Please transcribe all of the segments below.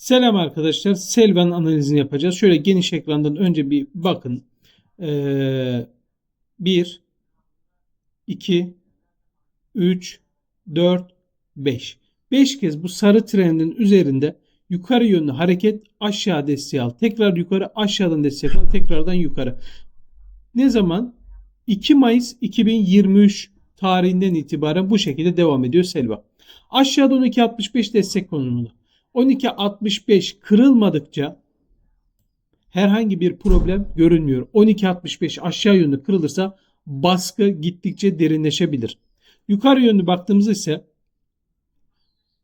Selam arkadaşlar. Selvan analizini yapacağız. Şöyle geniş ekrandan önce bir bakın. Ee, 1, 2, 3, 4, 5. 5 kez bu sarı trendin üzerinde yukarı yönlü hareket aşağı desteği al. Tekrar yukarı aşağıdan destek al. Tekrardan yukarı. Ne zaman? 2 Mayıs 2023 tarihinden itibaren bu şekilde devam ediyor Selva. Aşağıda 12.65 destek konumunda. 12.65 kırılmadıkça herhangi bir problem görünmüyor. 12.65 aşağı yönlü kırılırsa baskı gittikçe derinleşebilir. Yukarı yönlü baktığımızda ise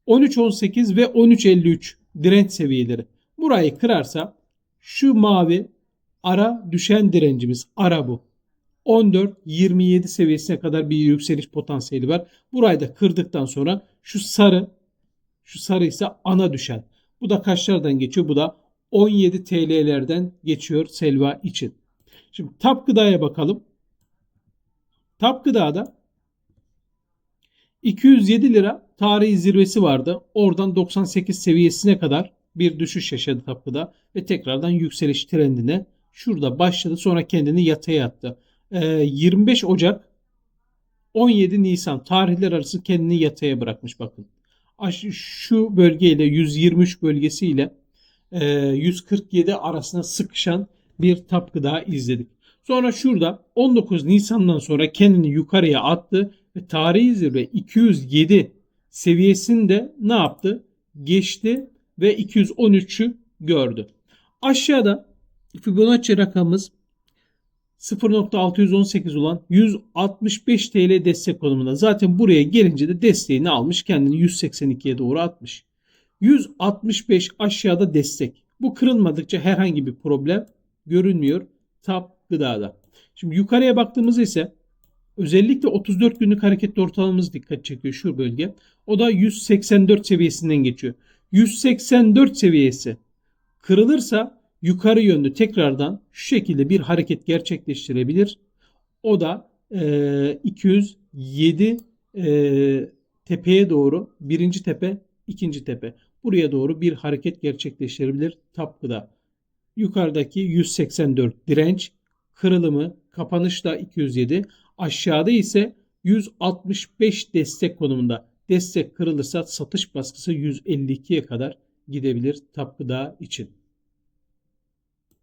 13.18 ve 13.53 direnç seviyeleri. Burayı kırarsa şu mavi ara düşen direncimiz ara bu. 14-27 seviyesine kadar bir yükseliş potansiyeli var. Burayı da kırdıktan sonra şu sarı şu sarı ise ana düşen. Bu da kaçlardan geçiyor? Bu da 17 TL'lerden geçiyor Selva için. Şimdi tap gıdaya bakalım. Tap gıdada 207 lira tarihi zirvesi vardı. Oradan 98 seviyesine kadar bir düşüş yaşadı tap gıda ve tekrardan yükseliş trendine şurada başladı sonra kendini yataya attı. Ee, 25 Ocak 17 Nisan tarihler arası kendini yataya bırakmış bakın şu bölgeyle 123 bölgesiyle 147 arasında sıkışan bir tapkı daha izledik. Sonra şurada 19 Nisan'dan sonra kendini yukarıya attı ve tarihi zirve 207 seviyesinde ne yaptı? Geçti ve 213'ü gördü. Aşağıda Fibonacci rakamımız 0.618 olan 165 TL destek konumunda. Zaten buraya gelince de desteğini almış. Kendini 182'ye doğru atmış. 165 aşağıda destek. Bu kırılmadıkça herhangi bir problem görünmüyor TAP gıdada. Şimdi yukarıya baktığımızda ise özellikle 34 günlük hareketli ortalamamız dikkat çekiyor şu bölge. O da 184 seviyesinden geçiyor. 184 seviyesi kırılırsa yukarı yönlü tekrardan şu şekilde bir hareket gerçekleştirebilir. O da e, 207 e, tepeye doğru birinci tepe ikinci tepe buraya doğru bir hareket gerçekleştirebilir tapkıda. Yukarıdaki 184 direnç kırılımı kapanışta 207 aşağıda ise 165 destek konumunda. Destek kırılırsa satış baskısı 152'ye kadar gidebilir tapkıda için.